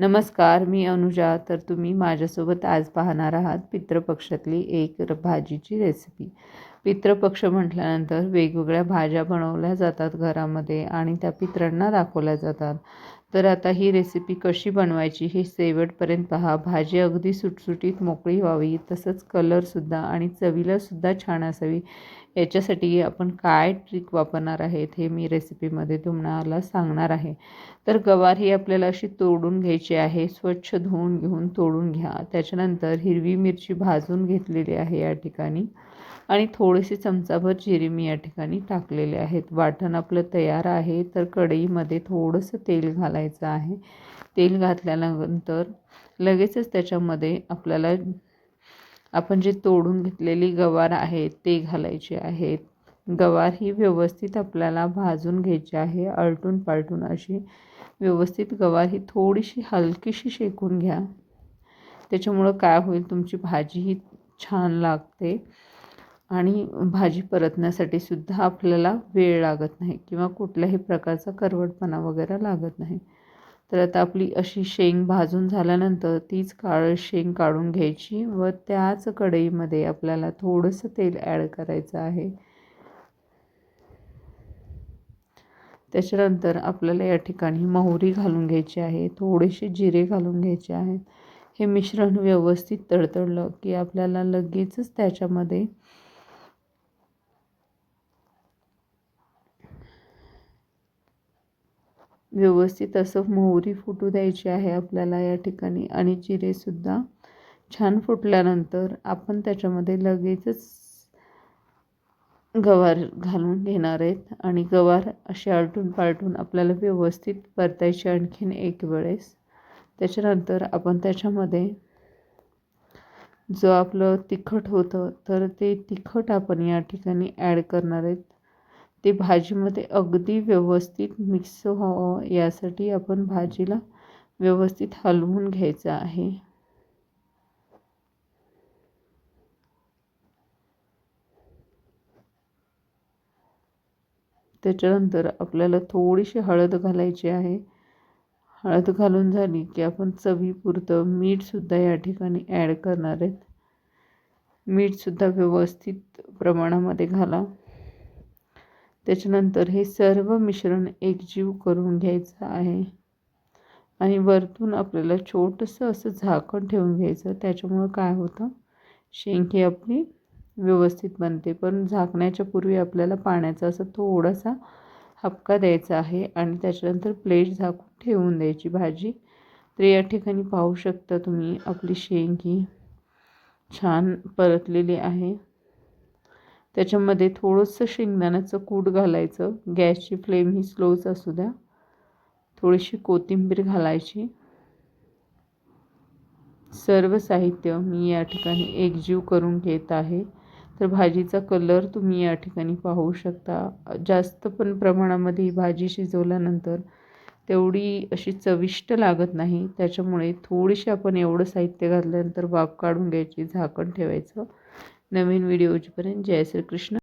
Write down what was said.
नमस्कार मी अनुजा. तर तुम्ही माझ्यासोबत आज पाहणार आहात पितृपक्षातली एक र- भाजीची रेसिपी पितृपक्ष म्हटल्यानंतर वेगवेगळ्या भाज्या बनवल्या जातात घरामध्ये आणि त्या पितरांना दाखवल्या जातात. तर आता ही रेसिपी कशी बनवायची हे शेवटपर्यंत पहा. भाजी अगदी सुटसुटीत मोकळी व्हावी तसंच कलरसुद्धा आणि चवीलासुद्धा छान असावी. याच्यासाठी आपण काय ट्रिक वापरणार आहेत हे मी रेसिपीमध्ये तुम्हाला सांगणार आहे. तर गवार ही आपल्याला अशी तोडून घ्यायची आहे स्वच्छ धुवून घेऊन तोडून घ्या. त्याच्यानंतर हिरवी मिरची भाजून घेतलेली आहे या ठिकाणी. आणि थोडीशी चमचाभर जिरे मी या ठिकाणी टाकलेले आहेत. वाटण आपलं तयार आहे तर कढईमध्ये थोडंसं तेल घालायचं आहे. तेल घातल्यानंतर लगेचच त्याच्यामध्ये आपल्याला आपण जे तोडून घेतलेली गवार आहे ते घालायचे आहेत गवार ही व्यवस्थित आपल्याला भाजून घ्यायची आहे. आलटून पालटून अशी व्यवस्थित गवार ही थोडीशी हलकीशी शेकून घ्या. त्याच्यामुळं काय होईल तुमची भाजी ही छान लागते आणि भाजी परतण्यासाठी सुद्धा आपल्याला वेळ लागत नाही किंवा कुठल्याही प्रकारचा करवटपणा वगैरे लागत नाही. तर आता आपली अशी शेंग भाजून झाल्यानंतर तीच काळ शेंग काढून घ्यायची व त्याच कढईमध्ये आपल्याला थोडंसं तेल ॲड करायचं आहे. त्याच्यानंतर आपल्याला या ठिकाणी मोहरी घालून घ्यायची आहे थोडेसे जिरे घालून घ्यायचे आहेत. हे मिश्रण व्यवस्थित तडतडलं की आपल्याला लगेचच त्याच्यामध्ये व्यवस्थित असं मोहरी फुटू द्यायची आहे आपल्याला या ठिकाणी आणि जिरेसुद्धा छान फुटल्यानंतर आपण त्याच्यामध्ये लगेचच गवार घालून घेणार आहेत आणि गवार अशी आलटून पालटून आपल्याला व्यवस्थित परतायची आणखीन एक वेळेस. त्याच्यानंतर आपण त्याच्यामध्ये जो आपलं तिखट होतं तर ते तिखट आपण या ठिकाणी ॲड करणार आहेत. ते भाजीमध्ये अगदी व्यवस्थित मिक्स व्हावं यासाठी आपण भाजीला व्यवस्थित हलवून घ्यायचं आहे. त्याच्यानंतर आपल्याला थोडीशी हळद घालायची आहे. हळद घालून झाली की आपण चवीपुरतं मीठसुद्धा या ठिकाणी ॲड करणार आहेत. मीठसुद्धा व्यवस्थित प्रमाणामध्ये घाला. त्याच्यानंतर हे सर्व मिश्रण एकजीव करून घ्यायचं आहे. आणि वरतून आपल्याला छोटंसं असं झाकण ठेवून घ्यायचं. त्याच्यामुळं काय होतं? शेंग ही आपली व्यवस्थित बनते. पण झाकण्याच्या पूर्वी आपल्याला पाण्याचा असा थोडासा हपका द्यायचा आहे आणि त्याच्यानंतर प्लेट झाकून ठेवून द्यायची. भाजी तर या ठिकाणी पाहू शकता तुम्ही आपली शेंग ही छान परतलेली आहे. त्याच्यामध्ये थोडंसं शेंगदाण्याचं कूट घालायचं. गॅसची फ्लेम ही स्लोच असू द्या. थोडीशी कोथिंबीर घालायची. सर्व साहित्य मी या ठिकाणी एकजीव करून घेत आहे. तर भाजीचा कलर तुम्ही या ठिकाणी पाहू शकता. जास्त पण प्रमाणामध्ये ही भाजी शिजवल्यानंतर तेवढी अशी चविष्ट लागत नाही. त्याच्यामुळे थोडीशी आपण एवढं साहित्य घातल्यानंतर वाफ काढून घ्यायची झाकण ठेवायचं. नवीन व्हिडिओजीपर्यंत जय श्रीकृष्ण.